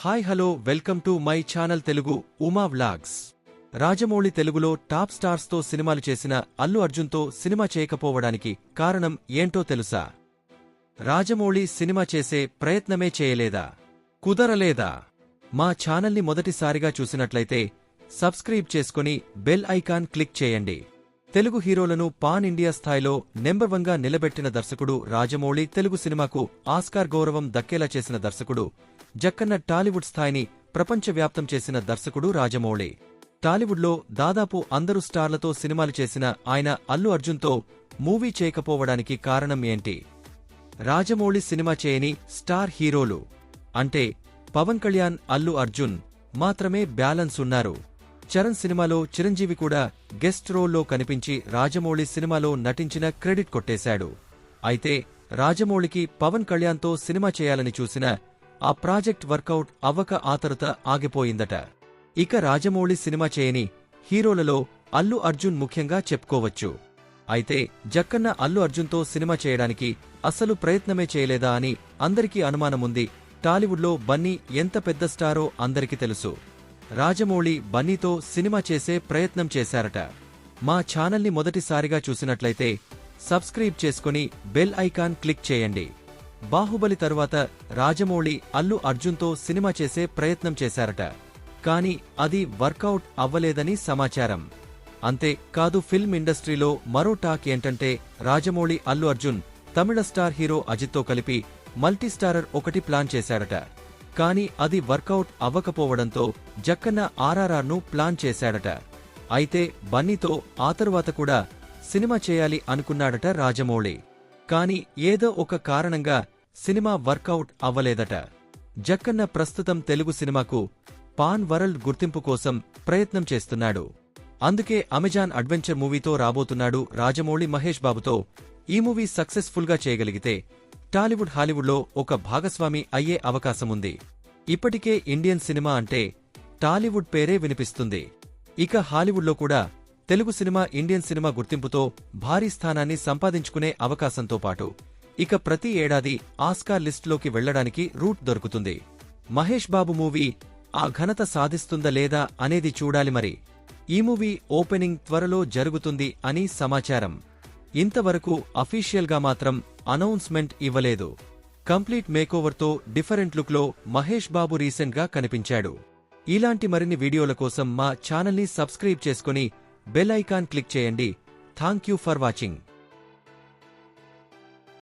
Hi hello welcome to my channel Telugu Uma vlogs. Rajamouli తెలుగులో top స్టార్స్తో సినిమాలు చేసిన Allu అర్జున్తో cinema చేయకపోవడానికి కారణం ఏంటో తెలుసా? రాజమౌళి సినిమా చేసే ప్రయత్నమే చేయలేదా? కుదరలేదా? మా ఛానల్ని మొదటిసారిగా చూసినట్లయితే సబ్స్క్రైబ్ చేసుకుని బెల్ ఐకాన్ క్లిక్ చేయండి. తెలుగు హీరోలను పాన్ ఇండియా స్థాయిలో నెంబర్ వన్గా నిలబెట్టిన దర్శకుడు రాజమౌళి తెలుగు సినిమాకు ఆస్కార్ గౌరవం దక్కేలా చేసిన దర్శకుడు. జక్కన్న టాలీవుడ్ స్థాయిని ప్రపంచవ్యాప్తం చేసిన దర్శకుడు రాజమౌళి. టాలీవుడ్లో దాదాపు అందరు స్టార్లతో సినిమాలు చేసిన ఆయన అల్లు అర్జున్తో మూవీ చేయకపోవడానికి కారణం ఏంటి? రాజమౌళి సినిమా చేయని స్టార్ హీరోలు. అంటే పవన్ కళ్యాణ్ అల్లు అర్జున్ మాత్రమే బ్యాలెన్స్ ఉన్నారు. చరణ్ సినిమాలో చిరంజీవి కూడా గెస్ట్ రోల్లో కనిపించి రాజమౌళి సినిమాలో నటించిన క్రెడిట్ కొట్టేశాడు. అయితే రాజమౌళికి పవన్ కళ్యాణ్తో సినిమా చేయాలని చూసిన ఆ ప్రాజెక్ట్ వర్కౌట్ అవ్వక ఆతరుత ఆగిపోయిందట. ఇక రాజమౌళి సినిమా చేయని హీరోలలో అల్లు అర్జున్ ముఖ్యంగా చెప్పుకోవచ్చు. అయితే జక్కన్న అల్లు అర్జున్తో సినిమా చేయడానికి అస్సలు ప్రయత్నమే చేయలేదా అని అందరికీ అనుమానముంది. టాలీవుడ్లో బన్నీ ఎంత పెద్ద స్టారో అందరికీ తెలుసు. రాజమౌళి బన్నీతో సినిమా చేసే ప్రయత్నం చేశారట. మా ఛానల్ని మొదటిసారిగా చూసినట్లయితే సబ్స్క్రైబ్ చేసుకుని బెల్ ఐకాన్ క్లిక్ చేయండి. బాహుబలి తరువాత రాజమౌళి అల్లు అర్జున్తో సినిమా చేసే ప్రయత్నం చేశారట. కాని అది వర్కౌట్ అవ్వలేదని సమాచారం. అంతే కాదు ఫిల్మ్ ఇండస్ట్రీలో మరో టాక్ ఏంటంటే రాజమౌళి అల్లు అర్జున్ తమిళ స్టార్ హీరో అజిత్తో కలిపి మల్టీస్టారర్ ఒకటి ప్లాన్ చేశారట. కాని అది వర్కౌట్ అవ్వకపోవడంతో జక్కన్న ఆర్ఆర్ఆర్ను ప్లాన్ చేశాడట. అయితే బన్నీతో ఆ తరువాత కూడా సినిమా చేయాలి అనుకున్నాడట రాజమౌళి. కాని ఏదో ఒక కారణంగా సినిమా వర్కౌట్ అవ్వలేదట. జక్కన్న ప్రస్తుతం తెలుగు సినిమాకు పాన్ వరల్డ్ గుర్తింపు కోసం ప్రయత్నం చేస్తున్నాడు. అందుకే అమెజాన్ అడ్వెంచర్ మూవీతో రాబోతున్నాడు రాజమౌళి మహేష్ బాబుతో. ఈ మూవీ సక్సెస్ఫుల్గా చేయగలిగితే టాలీవుడ్ హాలీవుడ్లో ఒక భాగస్వామి అయ్యే అవకాశముంది. ఇప్పటికే ఇండియన్ సినిమా అంటే టాలీవుడ్ పేరే వినిపిస్తుంది. ఇక హాలీవుడ్లో కూడా తెలుగు సినిమా ఇండియన్ సినిమా గుర్తింపుతో భారీ స్థానాన్ని సంపాదించుకునే అవకాశంతో పాటు ఇక ప్రతి ఏడాది ఆస్కార్ లిస్టులోకి వెళ్ళడానికి రూట్ దొరుకుతుంది. మహేష్ బాబు మూవీ ఆ ఘనత సాధిస్తుందా లేదా అనేది చూడాలి మరి. ఈ మూవీ ఓపెనింగ్ త్వరలో జరుగుతుంది అని సమాచారం. ఇంతవరకు అఫీషియల్గా మాత్రం అనౌన్స్మెంట్ ఇవ్వలేదు. కంప్లీట్ మేకోవర్తో డిఫరెంట్ లుక్లో మహేష్ బాబు రీసెంట్గా కనిపించాడు. ఇలాంటి మరిన్ని వీడియోల కోసం మా ఛానల్ని సబ్స్క్రైబ్ చేసుకుని బెల్ ఐకాన్ క్లిక్ చేయండి. Thank you for watching.